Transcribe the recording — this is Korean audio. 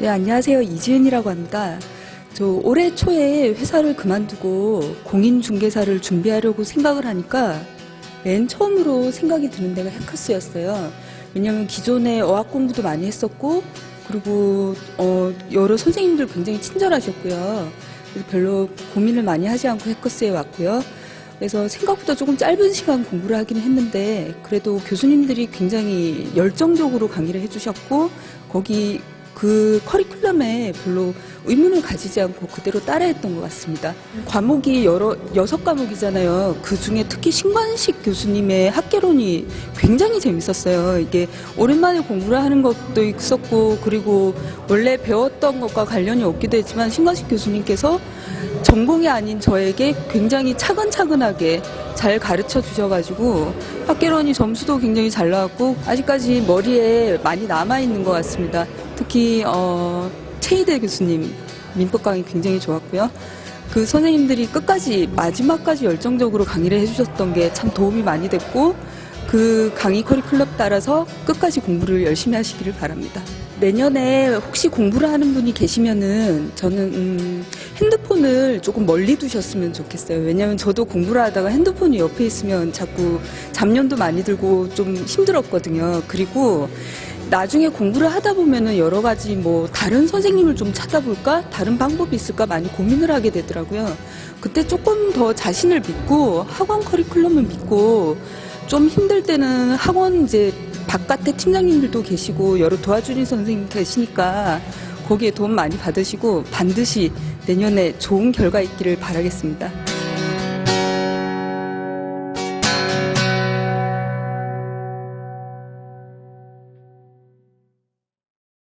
네, 안녕하세요. 이지은이라고 합니다. 저 올해 초에 회사를 그만두고 공인중개사를 준비하려고 생각을 하니까 맨 처음으로 생각이 드는 데가 해커스였어요. 왜냐하면 기존에 어학 공부도 많이 했었고 그리고 어, 여러 선생님들 굉장히 친절하셨고요. 별로 고민을 많이 하지 않고 해커스에 왔고요. 그래서 생각보다 조금 짧은 시간 공부를 하기는 했는데 그래도 교수님들이 굉장히 열정적으로 강의를 해주셨고 거기 그 커리큘럼에 별로 의문을 가지지 않고 그대로 따라했던 것 같습니다. 과목이 여러 여섯 과목이잖아요. 그 중에 특히 신관식 교수님의 학개론이 굉장히 재밌었어요. 이게 오랜만에 공부를 하는 것도 있었고 그리고 원래 배웠던 것과 관련이 없기도 했지만 신관식 교수님께서 전공이 아닌 저에게 굉장히 차근차근하게 잘 가르쳐 주셔가지고 학개론이 점수도 굉장히 잘 나왔고 아직까지 머리에 많이 남아 있는 것 같습니다. 특히 어, 최희대 교수님 민법 강의 굉장히 좋았고요. 그 선생님들이 끝까지 마지막까지 열정적으로 강의를 해주셨던 게 참 도움이 많이 됐고 그 강의 커리큘럼 따라서 끝까지 공부를 열심히 하시기를 바랍니다. 내년에 혹시 공부를 하는 분이 계시면은 저는 음, 핸드폰을 조금 멀리 두셨으면 좋겠어요. 왜냐하면 저도 공부를 하다가 핸드폰이 옆에 있으면 자꾸 잡념도 많이 들고 좀 힘들었거든요. 그리고 나중에 공부를 하다 보면은 여러 가지 뭐 다른 선생님을 좀 찾아볼까? 다른 방법이 있을까? 많이 고민을 하게 되더라고요. 그때 조금 더 자신을 믿고 학원 커리큘럼을 믿고 좀 힘들 때는 학원 이제 바깥에 팀장님들도 계시고 여러 도와주는 선생님 계시니까 거기에 도움 많이 받으시고 반드시 내년에 좋은 결과 있기를 바라겠습니다.